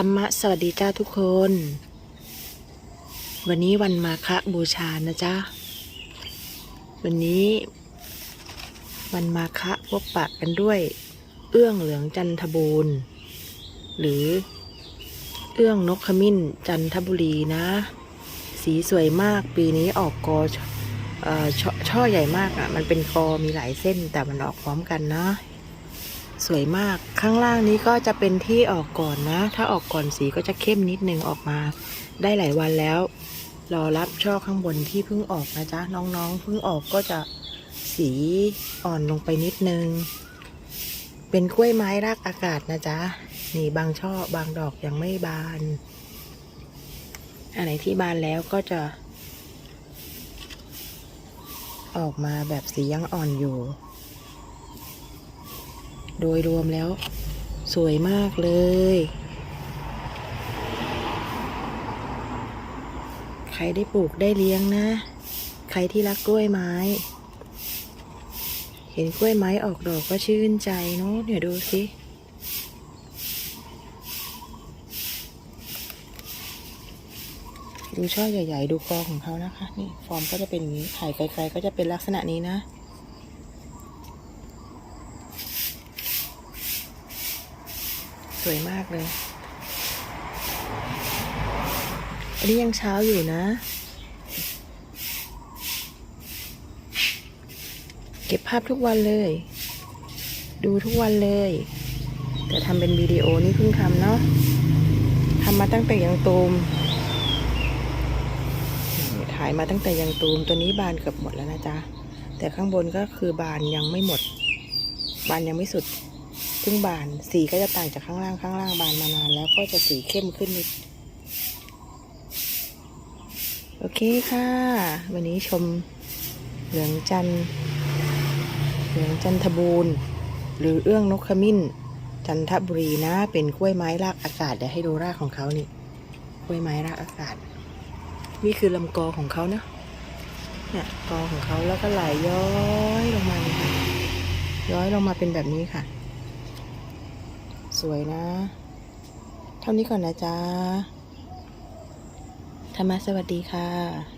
รรมะสวัสดีจ้าทุกคน วันนี้วันมาฆบูชานะจ๊ะ วันนี้ วันมาฆพบปะกันด้วย เอื้องเหลืองจันทบูรณ์ หรือ เอื้องนกขมิ้นจันทบุรีนะ สีสวยมากปีนี้ออกกอชเอ่อช่อใหญ่มากอะ่ะ มันเป็นกอมีหลายเส้นแต่มันออกพร้อมกันนะ สวยมากข้างล่างนี้ก็จะเป็นที่ออกก่อนนะ ถ้าออกก่อนสีก็จะเข้มนิดนึงออกมา ได้หลายวันแล้ว รอรับช่อข้างบนที่เพิ่งออกนะจ๊ะ น้องๆเพิ่งออกก็จะสีอ่อนลงไปนิดนึง เป็นกล้วยไม้รากอากาศนะจ๊ะ นี่บางช่อบางดอกยังไม่บาน อันไหนที่บานแล้วก็จะ ออกมาแบบสียังอ่อนอยู่ โดยรวมแล้ว สวยมากเลย ใครได้ปลูกได้เลี้ยงนะ ใครที่รักกล้วยไม้ เห็นกล้วยไม้ออกดอกก็ชื่นใจเนาะเนี่ยวดูสิดูช่อใหญ่ ๆ ดูกอของเขานะคะ นี่ ฟอร์มก็จะเป็นอย่างนี้ไข่ไกลๆก็จะเป็นลักษณะนี้นะ วยมากเลย อันนี้ยังเช้าอยู่นะ เก็บภาพทุกวันเลย ดูทุกวันเลย แต่ทำเป็นวิดีโอนี่เพิ่งทำเนาะทำมาตั้งแต่ยังตูมถ่ายมาตั้งแต่ยังตูมตัวนี้บานเกือบหมดแล้วนะจ๊ะ แต่ข้างบนก็คือบานยังไม่หมด บานยังไม่สุด เพิ่งบานสีก็จะต่างจากข้างล่างข้างล่างบานมานานแล้วก็จะสีเข้มขึ้นนิดโอเคค่ะ วันนี้ชมเหลืองจันเหลืองจันทบูรณ์ หรือเอื้องนกขมิ้น จันทบุรีนะ เป็นกล้วยไม้รากอากาศเดี๋ยวให้ดูรากของเขานี่กล้วยไม้รากอากาศ นี่คือลำกอของเขานะเนี่ยกอของเขาแล้วก็ไหลย้อยลงมาเลยค่ะย้อยลงมาเป็นแบบนี้ค่ะ สวยนะ เท่านี้ก่อนนะจ๊ะธรรมะสวัสดีค่ะ